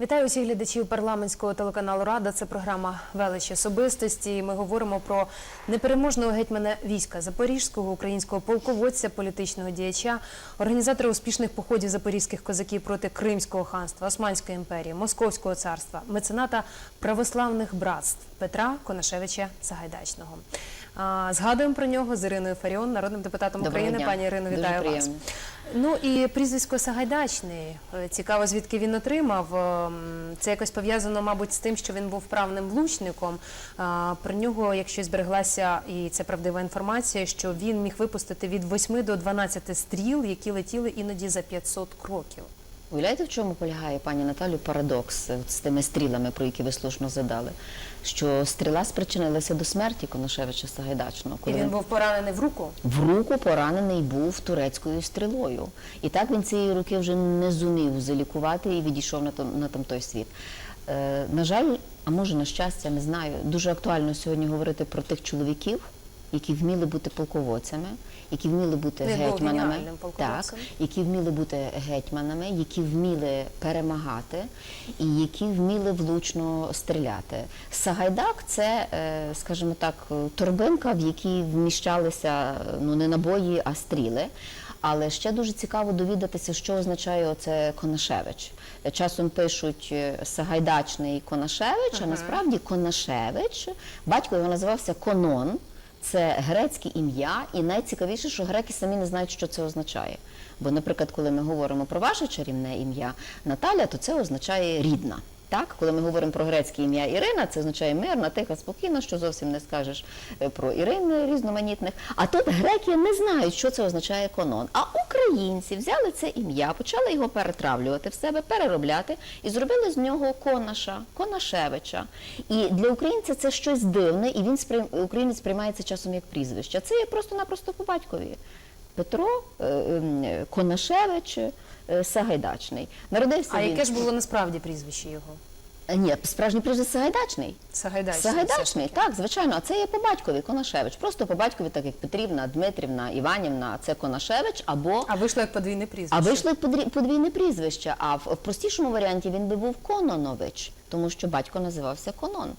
Вітаю усіх глядачів парламентського телеканалу Рада. Це програма Велич особистості. Ми говоримо про непереможного гетьмана війська Запорізького, українського полководця, політичного діяча, організатора успішних походів запорізьких козаків проти Кримського ханства, Османської імперії, Московського царства, мецената православних братств Петра Конашевича Сагайдачного. Згадуємо про нього з Іриною Фаріон, народним депутатом Доброго України. дня. Пані Ірино, Дуже вас. Ну і прізвисько Сагайдачний. Е, Цікаво, звідки він отримав. Ем, Це якось пов'язано, мабуть, з тим, що він був вправним влучником. Про нього, якщо збереглася, і це правдива інформація, що він міг випустити від 8 до 12 стріл, які летіли іноді за 500 кроків. Уявляєте, в чому полягає, пані Наталю, парадокс з тими стрілами, про які ви слушно задали? Що стріла спричинилася до смерті Коношевича Сагайдачного, І він був поранений в руку. в руку поранений був турецькою стрілою. І так він цієї руки вже не зумів залікувати і відійшов на, том, на там той світ. Е, на жаль, а може на щастя, не знаю, дуже актуально сьогодні говорити про тих чоловіків, які вміли бути полководцями, які вміли бути Він гетьманами, так, які вміли бути гетьманами, які вміли перемагати і які вміли влучно стріляти. Сагайдак це, е, скажімо так, торбинка, в якій вміщалися ну не набої, а стріли. Але ще дуже цікаво довідатися, що означає оце Конашевич. Часом пишуть е, Сагайдачний Конашевич, а насправді Конашевич, батько його називався Конон. Це грецьке ім'я, і найцікавіше, що греки самі не знають, що це означає. Бо, наприклад, коли ми говоримо про ваше чарівне ім'я Наталя, то це означає рідна. Так, коли ми говоримо про грецьке ім'я Ірина, це означає мирна, тиха, спокійна, що зовсім не скажеш е, про Ірин різноманітних. А тут греки не знають, що це означає конон. А українці взяли це ім'я, почали його перетравлювати в себе, переробляти і зробили з нього конаша, Конашевича. І для українця це щось дивне, і він сприйм... українець сприймається часом як прізвище. Це є просто-напросто по батькові. Петро е, ем, Конашевич е, Сагайдачний. Народився А він... яке ж було насправді прізвище його? Е, Ні, справжній прізвище Сагайдачний. Сагайдачний. Сагайдачний, так, звичайно. А це є по батькові Конашевич. Просто по батькові, так як Петрівна, Дмитрівна, Іванівна, це Конашевич або. А вийшло як подвійне прізвище. А вийшло як подрі- подвійне прізвище. А в, в простішому варіанті він би був Кононович, тому що батько називався Конон.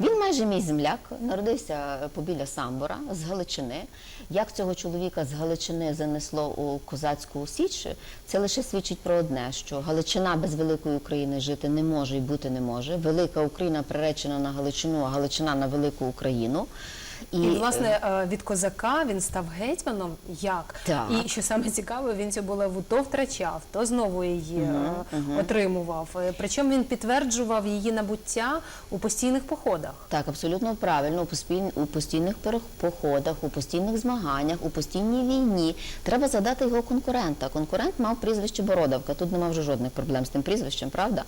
Він майже мій земляк, народився побіля Самбора з Галичини. Як цього чоловіка з Галичини занесло у козацьку січ, це лише свідчить про одне: що Галичина без великої України жити не може і бути не може. Велика Україна приречена на Галичину, а Галичина на велику Україну. І, власне, е, від козака він став гетьманом. Як? Так. І що саме цікаве, він цю булаву то втрачав, то знову її е, отримував. Е, Причому він підтверджував її набуття у постійних походах. Так, абсолютно правильно. У, постійних походах, у постійних змаганнях, у постійній війні треба задати його конкурента. Конкурент мав прізвище Бородавка. Тут нема вже жодних проблем з тим прізвищем, правда?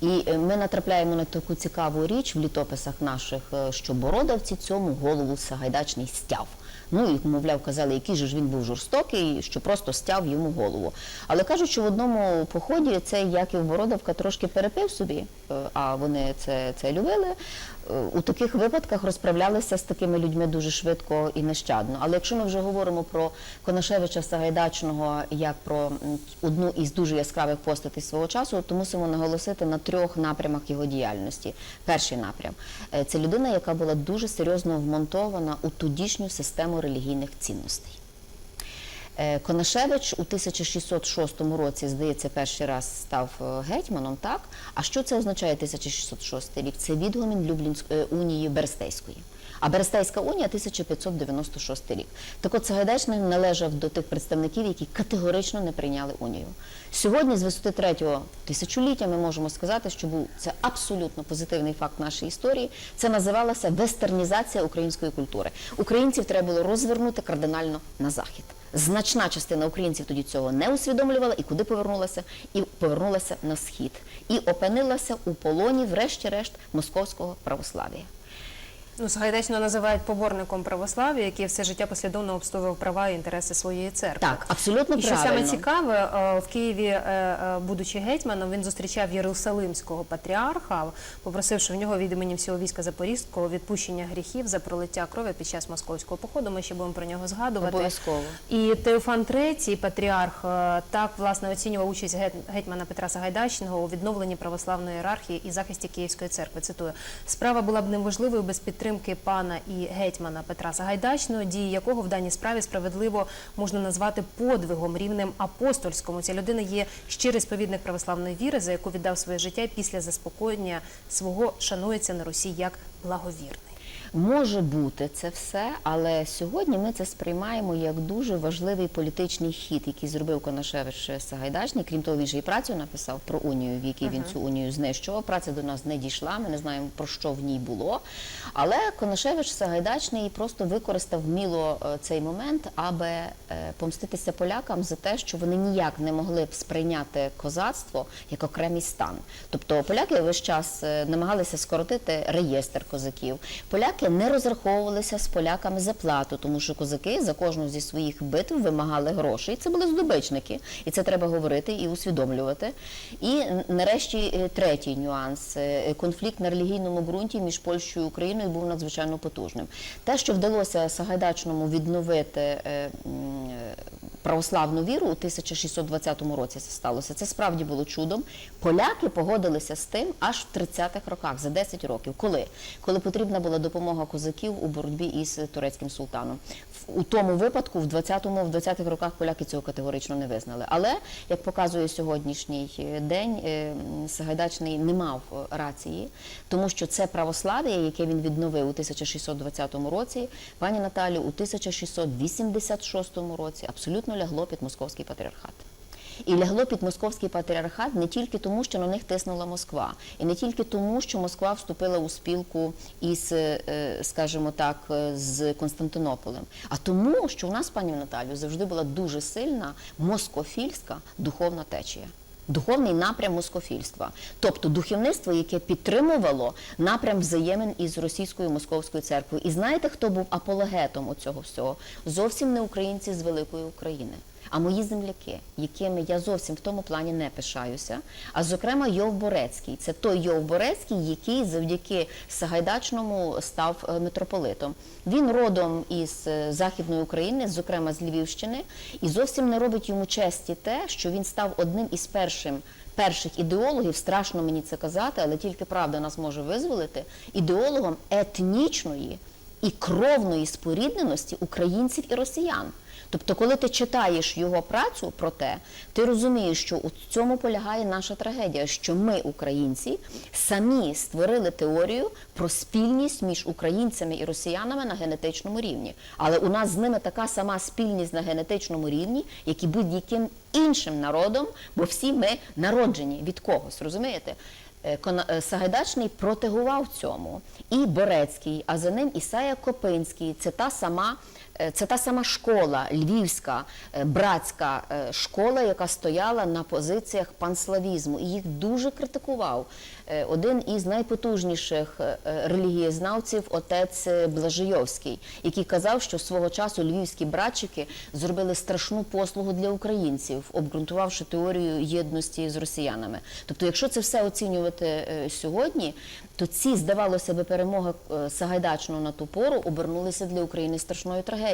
І е, ми натрапляємо на таку цікаву річ в літописах наших, е, що бородавці цьому голову Сагайдачний стяв. Ну і, мовляв, казали, який же ж він був жорстокий, що просто стяв йому голову. Але кажуть, що в одному поході цей Яків Бородавка трошки перепив собі, е, а вони це, це любили. Е, У таких випадках розправлялися з такими людьми дуже швидко і нещадно. Але якщо ми вже говоримо про Конашевича Сагайдачного як про одну із дуже яскравих постатей свого часу, то мусимо наголосити на трьох напрямах його діяльності. Перший напрям е, це людина, яка була дуже серйозно вмонтована у тодішню систему релігійних цінностей. Е, Конашевич у 1606 році, здається, перший раз став е, гетьманом, так? А що це означає 1606 рік? Це відгомін Люблінської унії Берестейської. А Берестейська унія 1596 рік. Так от Сагайдачний належав до тих представників, які категорично не прийняли унію. Сьогодні, з висоти третього тисячоліття, ми можемо сказати, що був це абсолютно позитивний факт нашої історії. Це називалося вестернізація української культури. Українців треба було розвернути кардинально на захід. Значна частина українців тоді цього не усвідомлювала і куди повернулася? І повернулася на схід. І опинилася у полоні, врешті-решт, московського православ'я. Ну, Сагайдачного називають поборником православ'я, який все життя послідовно обстоював права і інтереси своєї церкви. Так, абсолютно І що саме цікаве, е, в Києві, е, е, будучи гетьманом, він зустрічав Єрусалимського патріарха, попросивши в нього від імені всього війська Запорізького відпущення гріхів за пролиття крові під час московського походу. Ми ще будемо про нього згадувати. Обов'язково. І Теофан III, патріарх, так власне оцінював участь гетьмана Петра Сагайдачного у відновленні православної ієрархії і захисті Київської церкви. Цитую: справа була б неможливою без підтримки пана і гетьмана Петра Сагайдачного, дії якого в даній справі справедливо можна назвати подвигом рівнем апостольському. Ця людина є щирий сповідник православної віри, за яку віддав своє життя після заспокоєння свого шанується на Русі як благовірний. Може бути це все, але сьогодні ми це сприймаємо як дуже важливий політичний хід, який зробив Конашевич Сагайдачний. Крім того, він же і працю написав про унію, в якій він цю унію знищував. Праця до нас не дійшла. Ми не знаємо про що в ній було. Але Конашевич Сагайдачний просто використав вміло е, цей момент, аби е, помститися полякам за те, що вони ніяк не могли б сприйняти козацтво як окремий стан. Тобто поляки весь час е, намагалися скоротити реєстр козаків. Поляки не розраховувалися з поляками за плату, тому що козаки за кожну зі своїх битв вимагали грошей. Це були здобичники, і це треба говорити і усвідомлювати. І нарешті е, третій нюанс Е, конфлікт на релігійному ґрунті між Польщею і Україною був надзвичайно потужним. Те, що вдалося Сагайдачному відновити. Православну віру у 1620 році це сталося. Це справді було чудом. Поляки погодилися з тим аж в 30-х роках, за 10 років. Коли? Коли потрібна була допомога козаків у боротьбі із турецьким султаном. У тому випадку, в 20-му, в 20-х роках поляки цього категорично не визнали. Але, як показує сьогоднішній е, день, е, Сагайдачний не мав е, рації, тому що це православ'я, яке він відновив у 1620 році, пані Наталю, у 1686 році абсолютно лягло під московський патріархат. І лягло під московський патріархат не тільки тому, що на них тиснула Москва, і не тільки тому, що Москва вступила у спілку із, е, скажімо так, е, з Константинополем, а тому, що у нас, пані Наталю, завжди була дуже сильна москофільська духовна течія. Духовний напрям москофільства, тобто духовництво, яке підтримувало напрям взаємин із російською московською церквою. І знаєте, хто був апологетом у цього всього? Зовсім не українці з великої України, а мої земляки, якими я зовсім в тому плані не пишаюся. А зокрема, Йов Борецький. Це той Йов Борецький, який завдяки Сагайдачному став е, митрополитом. Він родом із е, Західної України, зокрема з Львівщини, і зовсім не робить йому честі те, що він став одним із першим. Перших ідеологів, страшно мені це казати, але тільки правда нас може визволити, ідеологом етнічної і кровної спорідненості українців і росіян. Тобто, коли ти читаєш його працю про те, ти розумієш, що у цьому полягає наша трагедія, що ми, українці, самі створили теорію про спільність між українцями і росіянами на генетичному рівні. Але у нас з ними така сама спільність на генетичному рівні, як і будь-яким іншим народом, бо всі ми народжені від когось, розумієте? Е, е, Сагайдачний протегував цьому. І Борецький, а за ним Ісая Копинський. Це та сама. Е, Це та сама школа, львівська, е, братська е, школа, яка стояла на позиціях панславізму, і їх дуже критикував. Один із найпотужніших релігієзнавців, отець Блажийовський, який казав, що свого часу львівські братчики зробили страшну послугу для українців, обґрунтувавши теорію єдності з росіянами. Тобто, якщо це все оцінювати сьогодні, то ці, здавалося би, перемоги Сагайдачного на ту пору обернулися для України страшною трагедією.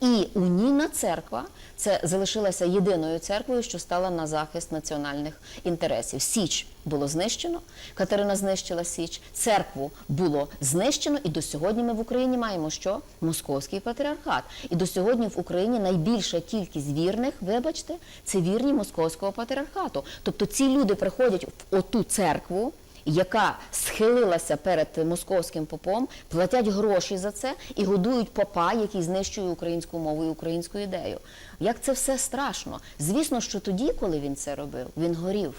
І унійна церква це залишилася єдиною церквою, що стала на захист національних інтересів. Січ було знищено, Катерина знищила Січ, церкву було знищено, і до сьогодні ми в Україні маємо що? Московський патріархат. І до сьогодні в Україні найбільша кількість вірних, вибачте, це вірні московського патріархату. Тобто ці люди приходять в оту церкву. Яка схилилася перед московським попом, платять гроші за це і годують попа, який знищує українську мову і українську ідею. Як це все страшно? Звісно, що тоді, коли він це робив, він горів.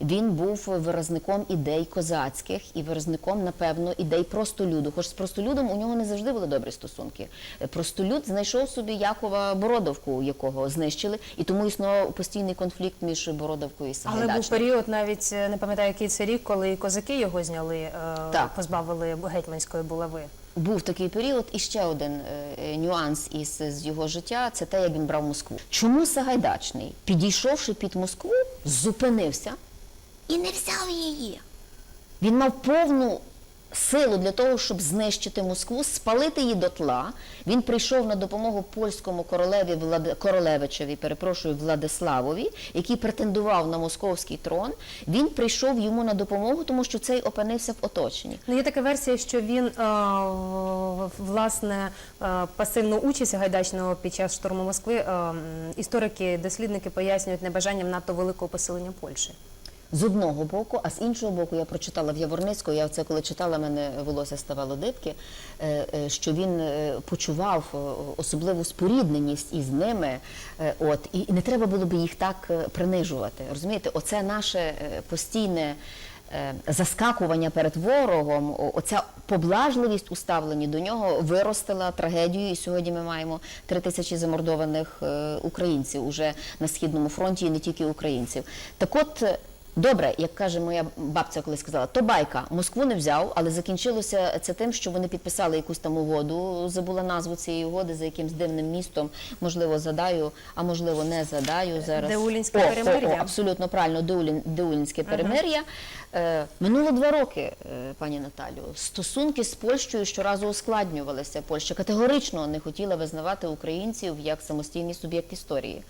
Він був виразником ідей козацьких і виразником, напевно, ідей простолюду. Хоч з простолюдом у нього не завжди були добрі стосунки. Е, Простолюд знайшов собі Якова Бородовку, якого знищили, і тому існував постійний конфлікт між Бородовкою і Але був період, навіть е, не пам'ятаю, який це рік, коли козаки його зняли, е, Так. позбавили гетьманської булави. був такий період, і ще один е, нюанс із з його життя це те, як він брав Москву. Чому Сагайдачний, підійшовши під Москву, зупинився і не взяв її? Він мав повну силу для того, щоб знищити Москву, спалити її дотла. Він прийшов на допомогу польському королеві Влади... королевичеві, перепрошую, Владиславові, який претендував на московський трон. Він прийшов йому на допомогу, тому що цей опинився в оточенні. Ну, є така версія, що він е, власне е, пасивну участь Гайдачного під час штурму Москви. е, історики, дослідники пояснюють небажанням надто великого посилення Польщі. З одного боку, а з іншого боку, я прочитала в Яворницького, я це коли читала, мене волосся ставало дибки, е, е, що він е, почував особливу спорідненість із ними. От, і не треба було би їх так принижувати. Розумієте, оце наше постійне. Заскакування перед ворогом, оця поблажливість у ставленні до нього виростила трагедію. І сьогодні ми маємо три тисячі замордованих українців уже на східному фронті, і не тільки українців. Так от. Добре, як каже моя бабця, коли сказала, то байка Москву не взяв, але закінчилося це тим, що вони підписали якусь там угоду. Забула назву цієї угоди за якимсь дивним містом. Можливо, задаю, а можливо, не задаю зараз. Деулінське О, перемир'я. О, о, абсолютно правильно, Деулін, Деулінське перемир'я. Е, минуло два роки, е, пані Наталю. Стосунки з Польщею щоразу ускладнювалися. Польща категорично не хотіла визнавати українців як самостійний суб'єкт історії.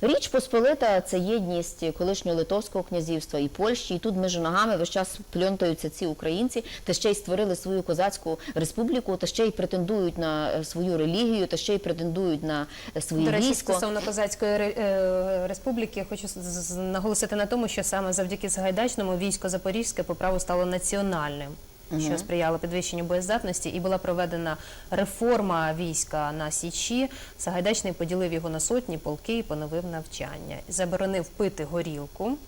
Річ Посполита це єдність колишнього Литовського князівства і Польщі. І тут між ногами весь час пльонтаються ці українці, та ще й створили свою козацьку республіку, та ще й претендують на е, свою релігію, та ще й претендують на е, своє До речі, військо. стосовно козацької е, республіки, я хочу наголосити на тому, що саме завдяки Сагайдачному військо Запорізьке по праву стало національним. Що сприяло підвищенню боєздатності, і була проведена реформа війська на Січі. Сагайдачний поділив його на сотні полки і поновив навчання. Заборонив пити горілку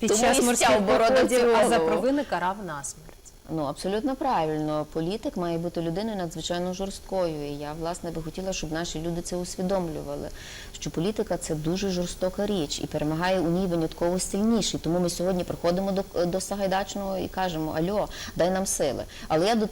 під Тому час морських бороду а за провини карав насмерть. Ну абсолютно правильно. Політик має бути людиною надзвичайно жорсткою. І я власне би хотіла, щоб наші люди це усвідомлювали. Що політика це дуже жорстока річ і перемагає у ній винятково сильніший. Тому ми сьогодні приходимо до, до Сагайдачного і кажемо: Альо, дай нам сили. Але я до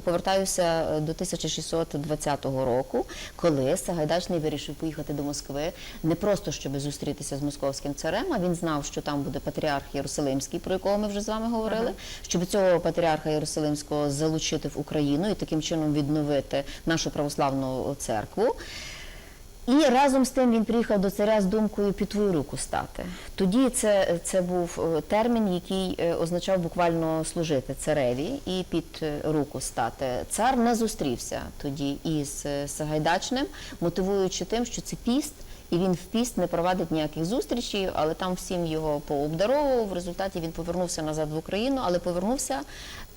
повертаюся до 1620 року, коли Сагайдачний вирішив поїхати до Москви не просто щоб зустрітися з московським царем, а він знав, що там буде патріарх Єрусалимський, про якого ми вже з вами говорили, щоб цього патріарха Єрусалимського залучити в Україну і таким чином відновити нашу православну церкву. І разом з тим він приїхав до царя з думкою під твою руку стати. Тоді це, це був е, термін, який е, означав буквально служити цареві і під е, руку стати. Цар не зустрівся тоді із Сагайдачним, мотивуючи тим, що це піст. І він в піст не провадить ніяких зустрічей, але там всім його пообдаровував. В результаті він повернувся назад в Україну, але повернувся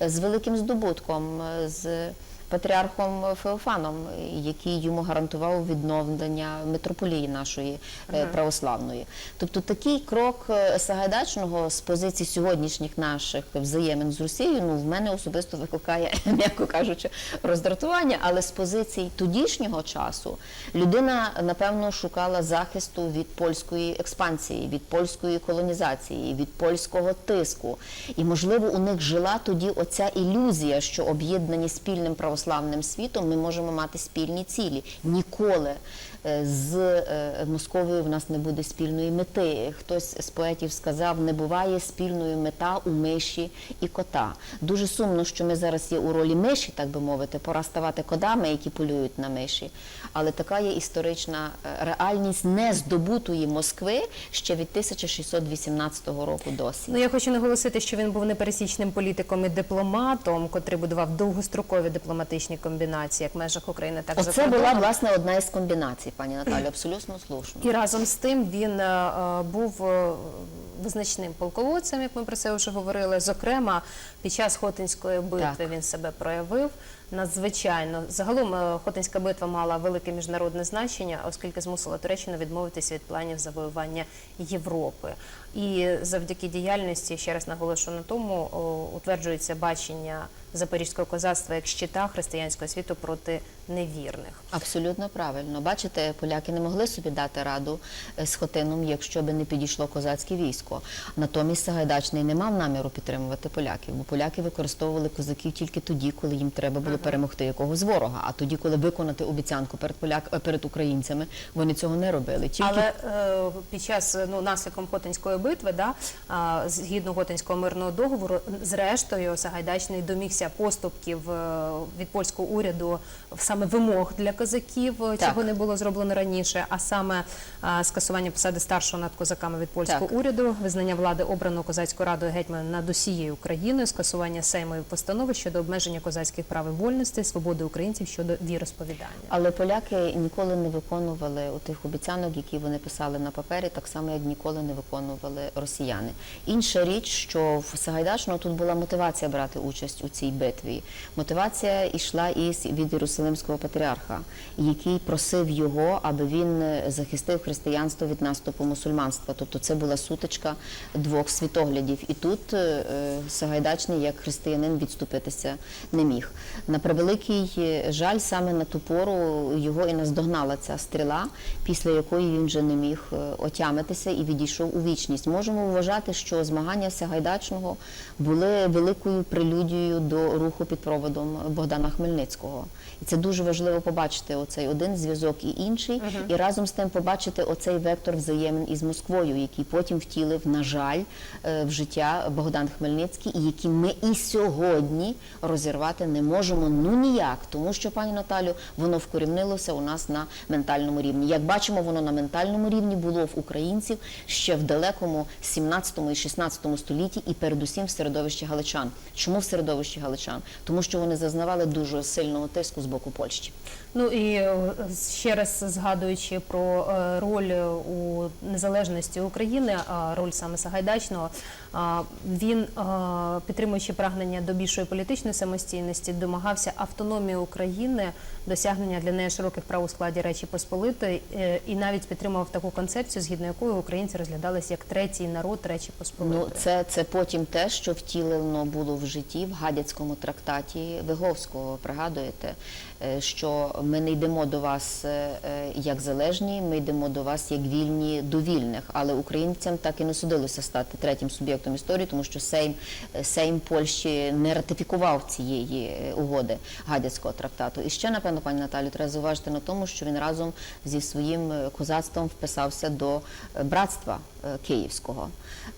е, з великим здобутком, е, з патріархом Феофаном, який йому гарантував відновлення митрополії нашої е, православної. Тобто такий крок е, Сагайдачного з позиції сьогоднішніх наших взаємин з Росією, ну в мене особисто викликає, м'яко кажучи, роздратування, але з позиції тодішнього часу людина напевно шукала захисту від польської експансії, від польської колонізації, від польського тиску. І можливо у них жила тоді оця ілюзія, що об'єднані спільним православним світом ми можемо мати спільні цілі. Ніколи е, з е, Московією в нас не буде спільної мети. Хтось з поетів сказав, не буває спільної мета у миші і кота. Дуже сумно, що ми зараз є у ролі миші, так би мовити, пора ставати кодами, які полюють на миші. Але така є історична е, реальність нездобутої Москви ще від 1618 року досі. Ну я хочу наголосити, що він був непересічним політиком і дипломатом, котрий будував довгострокові дипломатичні комбінації, як в межах України, так і за Оце була власне одна із комбінацій, пані Наталю, абсолютно слушно. І разом з тим він е, е, був е, визначним полководцем, як ми про це вже говорили. Зокрема, під час Хотинської битви Так. він себе проявив надзвичайно. Загалом Хотинська битва мала велике міжнародне значення, оскільки змусила Туреччину відмовитися від планів завоювання Європи. І завдяки діяльності, ще раз наголошую на тому, утверджується бачення запорізького козацтва як щита християнського світу проти невірних. Абсолютно правильно. Бачите, поляки не могли собі дати раду е, з Хотином, якщо би не підійшло козацьке військо. Натомість Сагайдачний не мав наміру підтримувати поляків, бо поляки використовували козаків тільки тоді, коли їм треба було перемогти якогось ворога. А тоді, коли виконати обіцянку перед поляк е, перед українцями, вони цього не робили. Тільки Але е, під час ну наслідком Хотинської битви, да, згідно Готинського мирного договору, зрештою Сагайдачний домігся поступків е, від польського уряду в саме вимог для козаків, е, Так. чого не було зроблено раніше, а саме скасування посади старшого над козаками від польського Так. уряду, визнання влади обраного козацькою радою гетьмана над усією Україною, скасування сеймової постанови щодо обмеження козацьких прав і вольностей, свободи українців щодо віросповідання. Але поляки ніколи не виконували у тих обіцянок, які вони писали на папері, так само як ніколи не виконували росіяни. Інша річ, що в Сагайдачного тут була мотивація брати участь у цій битві. Мотивація йшла із від Єрусалимського патріарха, який просив його, аби він захистив християнство від наступу мусульманства. Тобто це була сутичка двох світоглядів. І тут е, Сагайдачний як християнин відступитися не міг. На превеликий жаль, саме на ту пору його і наздогнала ця стріла, після якої він вже не міг е, отямитися і відійшов у вічність. Можемо вважати, що змагання Сагайдачного були великою прелюдією до руху під проводом Богдана Хмельницького. І це дуже важливо побачити оцей один зв'язок і інший, і разом з тим побачити оцей вектор взаємин із Москвою, який потім втілив, на жаль, е, в життя Богдан Хмельницький, і які ми і сьогодні розірвати не можемо ну ніяк, тому що, пані Наталю, воно вкорінилося у нас на ментальному рівні. Як бачимо, воно на ментальному рівні було в українців ще в далекому 17 і 16 столітті, і передусім в середовищі галичан. Чому в середовищі галичан? Тому що вони зазнавали дуже сильного тиску з боку Польщі. Ну і е, ще раз згадуючи про е, роль у незалежності України, а роль саме Сагайдачного, він, підтримуючи прагнення до більшої політичної самостійності, домагався автономії України, досягнення для неї широких прав у складі Речі Посполитої, е, і навіть підтримував таку концепцію, згідно якої українці розглядалися як третій народ Речі Посполитої. Ну, це, це потім те, що втілено було в житті в гадяцькому трактаті Виговського. Пригадуєте, що ми не йдемо до вас е, е, як залежні, ми йдемо до вас як вільні до вільних. Але українцям так і не судилося стати третім суб'єктом історії, тому що Сейм, е, Сейм Польщі не ратифікував цієї е, угоди гадяцького трактату. І ще, напевно, пані Наталю, треба зауважити на тому, що він разом зі своїм е, козацтвом вписався до е, братства е, київського.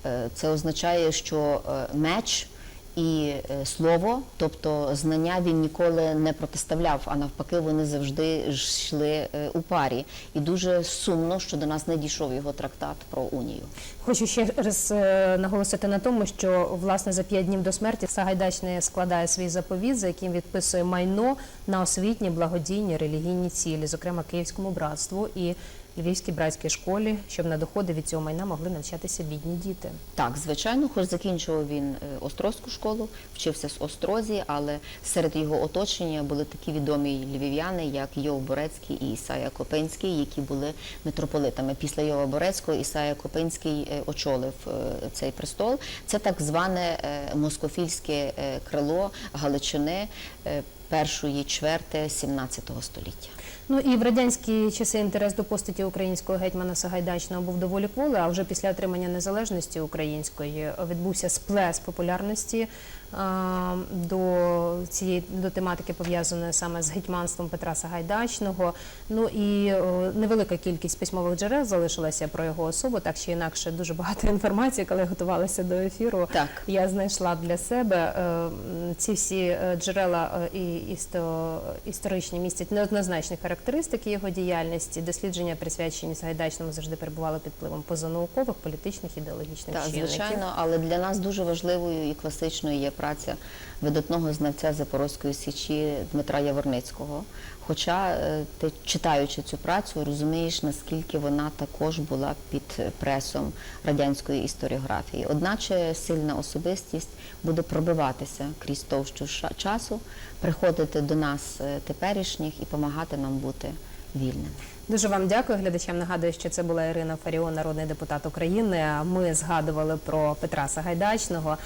Е, Це означає, що е, меч і е, слово, тобто знання, він ніколи не протиставляв, а навпаки, вони завжди йшли е, у парі. І дуже сумно, що до нас не дійшов його трактат про унію. Хочу ще раз е, наголосити на тому, що власне за п'ять днів до смерті Сагайдачний складає свій заповіт, за яким відписує майно на освітні, благодійні, релігійні цілі, зокрема Київському братству і Львівській братській школі, щоб на доходи від цього майна могли навчатися бідні діти. Так, звичайно, хоч закінчував він е, Острозьку школу, вчився з Острозі, але серед його оточення були такі відомі львів'яни, як Йов Борецький і Ісая Копинський, які були митрополитами. Після Йова Борецького Ісая Копинський е, очолив е, цей престол. Це так зване москофільське крило Галичини першої чверти 17 століття. Ну і в радянські часи інтерес до постаті українського гетьмана Сагайдачного був доволі кволий, а вже після отримання незалежності української відбувся сплес популярності до цієї до тематики пов'язаної саме з гетьманством Петра Сагайдачного. Ну і невелика кількість письмових джерел залишилася про його особу, так чи інакше дуже багато інформації, коли я готувалася до ефіру. Так. Я знайшла для себе Е, ці всі е, джерела е, і істо, історичні містять неоднозначні характеристики його діяльності. Дослідження, присвячені Сагайдачному, завжди перебували під впливом позанаукових, політичних, ідеологічних Так, чинників. звичайно, але для нас дуже важливою і класичною є праця видатного знавця Запорозької січі Дмитра Яворницького. Хоча е, ти читаючи цю працю, розумієш, наскільки вона також була під пресом радянської історіографії. Одначе сильна особистість буде пробиватися крізь товщу часу, приходити до нас е, теперішніх і допомагати нам бути вільними. Дуже вам дякую. Глядачам нагадую, що це була Ірина Фаріон, народний депутат України. Ми згадували про Петра Сагайдачного.